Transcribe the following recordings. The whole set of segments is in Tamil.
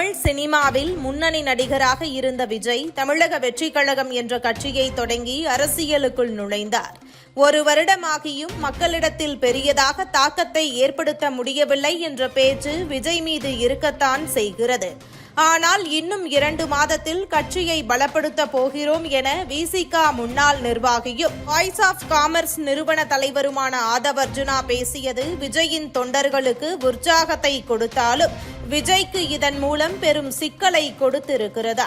தமிழ் சினிமாவில் முன்னணி நடிகராக இருந்த விஜய் தமிழக வெற்றிக் கழகம் என்ற கட்சியை தொடங்கி அரசியலுக்குள் நுழைந்தார். ஒரு வருடமாகியும் மக்களிடத்தில் பெரியதாக தாக்கத்தை ஏற்படுத்த முடியவில்லை என்ற பேச்சு விஜய் மீது இருக்கத்தான் செய்கிறது. ஆனால் இன்னும் இரண்டு மாதத்தில் கட்சியை பலப்படுத்த போகிறோம் என விசிகா முன்னாள் நிர்வாகியும் வாய்ஸ் ஆஃப் காமர்ஸ் நிறுவன தலைவருமான ஆதவ் அர்ஜுனா பேசியது விஜயின் தொண்டர்களுக்கு உற்சாகத்தை கொடுத்தாலும் விஜய்க்கு இதன் மூலம் பெரும் சிக்கலை கொடுத்திருக்கிறதா?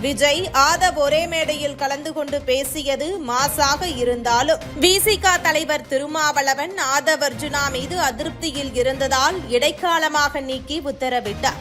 விஜய் ஆதவ் ஒரே மேடையில் கலந்து கொண்டு பேசியது மாசாக இருந்தாலும் விசிகா தலைவர் திருமாவளவன் ஆதவ் அர்ஜுனா மீது அதிருப்தியில் இருந்ததால் இடைக்காலமாக நீக்கி உத்தரவிட்டார்.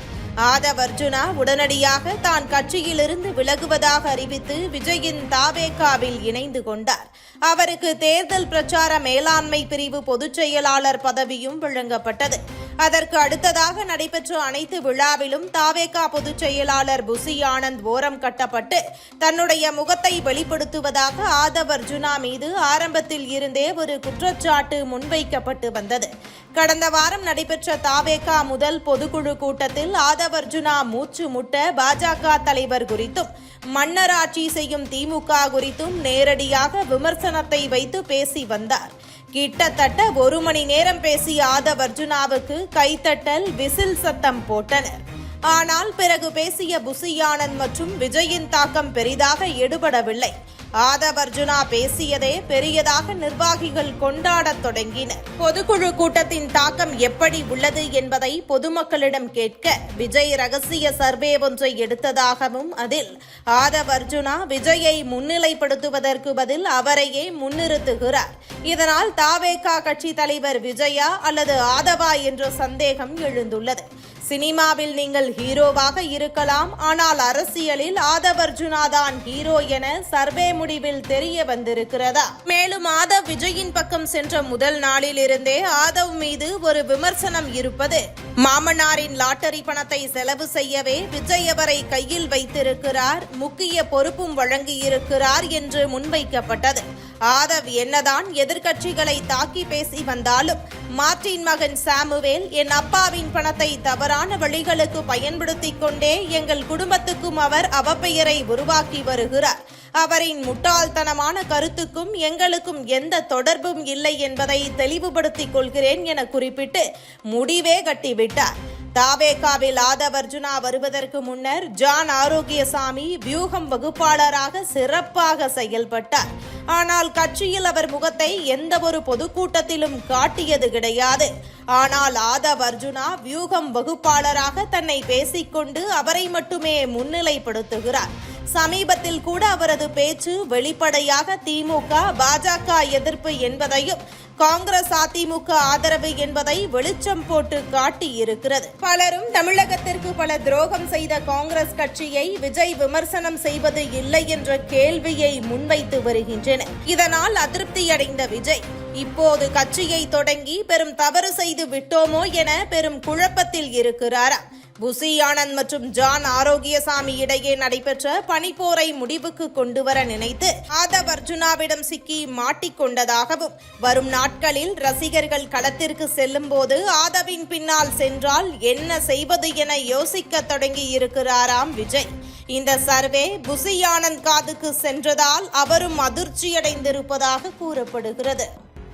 ஆதவ் அர்ஜுனா உடனடியாக தான் கட்சியிலிருந்து விலகுவதாக அறிவித்து விஜயின் தாவேகாவில் இணைந்து கொண்டார். அவருக்கு தேர்தல் பிரச்சார மேலாண்மை பிரிவு பொதுச் செயலாளர் பதவியும் வழங்கப்பட்டது. அதற்கு அடுத்ததாக நடைபெற்ற அனைத்து விழாவிலும் தாவேகா பொதுச் செயலாளர் புசி ஆனந்த் ஓரம் கட்டப்பட்டு தன்னுடைய முகத்தை வெளிப்படுத்துவதாக ஆதவ் அர்ஜுனா மீது ஆரம்பத்தில் இருந்தே ஒரு குற்றச்சாட்டு முன்வைக்கப்பட்டு வந்தது. கடந்த வாரம் நடைபெற்ற தாவேகா முதல் பொதுக்குழு கூட்டத்தில் ஆதவ் அர்ஜுனா மூச்சு முட்ட பாஜக தலைவர் குறித்தும் மன்னர் ஆட்சி செய்யும் திமுக குறித்தும் நேரடியாக விமர்சனத்தை வைத்து பேசி வந்தார். கிட்டத்தட்ட ஒரு மணி நேரம் பேசிய ஆதவ் அர்ஜுனாவுக்கு கைத்தட்டல் விசில் சத்தம் போட்டனர். ஆனால் பிறகு பேசிய புசியானந்த் மற்றும் விஜயின் தாக்கம் பெரிதாக எடுபடவில்லை. ஆதவ் அர்ஜுனா பேசியதே பெரியதாக நிர்வாகிகள் கொண்டாடத் தொடங்கினர். பொதுக்குழு கூட்டத்தின் தாக்கம் எப்படி உள்ளது என்பதை பொதுமக்களிடம் கேட்க விஜய் ரகசிய சர்வே ஒன்றை எடுத்ததாகவும் அதில் ஆதவ் அர்ஜுனா விஜயை முன்னிலைப்படுத்துவதற்கு பதில் அவரையே முன்னிறுத்துகிறார். இதனால் தாவேகா கட்சி தலைவர் விஜயா அல்லது ஆதவா என்ற சந்தேகம் எழுந்துள்ளது. சினிமாவில் நீங்கள் ஹீரோவாக இருக்கலாம் ஆனால் அரசியலில் ஆதவ் அர்ஜுனா தான் ஹீரோ என சர்வே முடிவில் தெரிய வந்திருக்கிறதா? மேலும் ஆதவ் விஜயின் பக்கம் சென்ற முதல் நாளில் இருந்தே ஆதவ் மீது ஒரு விமர்சனம் இருப்பது மாமனாரின் லாட்டரி பணத்தை செலவு செய்யவே விஜய் அவரை கையில் வைத்திருக்கிறார் முக்கிய பொறுப்பும் வழங்கியிருக்கிறார் என்று முன்வைக்கப்பட்டது. ஆதவ் என்னதான் எதிர்க்கட்சிகளை தாக்கி பேசி வந்தாலும் மாற்றின் மகன் சாமுவேல் என் அப்பாவின் பணத்தை தவறான வழிகளுக்கு பயன்படுத்திக் கொண்டே எங்கள் குடும்பத்துக்கும் அவர் அவப்பெயரை உருவாக்கி வருகிறார். அவரின் முட்டாள்தனமான கருத்துக்கும் எங்களுக்கும் எந்த தொடர்பும் இல்லை என்பதை தெளிவுபடுத்திக் கொள்கிறேன் என குறிப்பிட்டு முடிவே கட்டிவிட்டார். தாவேகாவில் ஆதவ் அர்ஜுனா வருவதற்கு முன்னர் ஜான் ஆரோக்கியசாமி வியூகம் வகுப்பாளராக சிறப்பாக செயல்பட்டார். ஆனால் கட்சியில் அவர் முகத்தை எந்த ஒரு பொதுக்கூட்டத்திலும் காட்டியது கிடையாது. ஆனால் ஆதவ் அர்ஜுனா வியூகம் வகுப்பாளராக தன்னை பேசிக்கொண்டு அவரை மட்டுமே முன்னிலைப்படுத்துகிறார். சமீபத்தில் கூட அவரது பேச்சு வெளிப்படையாக திமுக பாஜக எதிர்ப்பு என்பதையும் காங்கிரஸ் அதிமுக ஆதரவு என்பதை வெளிச்சம் போட்டு காட்டியிருக்கிறது. பலரும் தமிழகத்திற்கு பல துரோகம் செய்த காங்கிரஸ் கட்சியை விஜய் விமர்சனம் செய்வது இல்லை என்ற கேள்வியை முன்வைத்து வருகின்றனர். இதனால் அதிருப்தியடைந்த விஜய் இப்போது கட்சியை தொடங்கி பெரும் தவறு செய்து விட்டோமோ என பெரும் குழப்பத்தில் இருக்கிறாரா? புசி ஆனந்த் மற்றும் ஜான் ஆரோக்கியசாமி இடையே நடைபெற்ற பனிப்போரை முடிவுக்கு கொண்டுவர நினைத்து ஆதவ் அர்ஜுனாவிடம் சிக்கி மாட்டிக்கொண்டதாகவும் வரும் நாட்களில் ரசிகர்கள் களத்திற்கு செல்லும் போது ஆதவின் பின்னால் சென்றால் என்ன செய்வது என யோசிக்க தொடங்கி இருக்கிறாராம் விஜய். இந்த சர்வே புசி ஆனந்த் காதுக்கு சென்றதால் அவரும் அதிர்ச்சியடைந்திருப்பதாக கூறப்படுகிறது.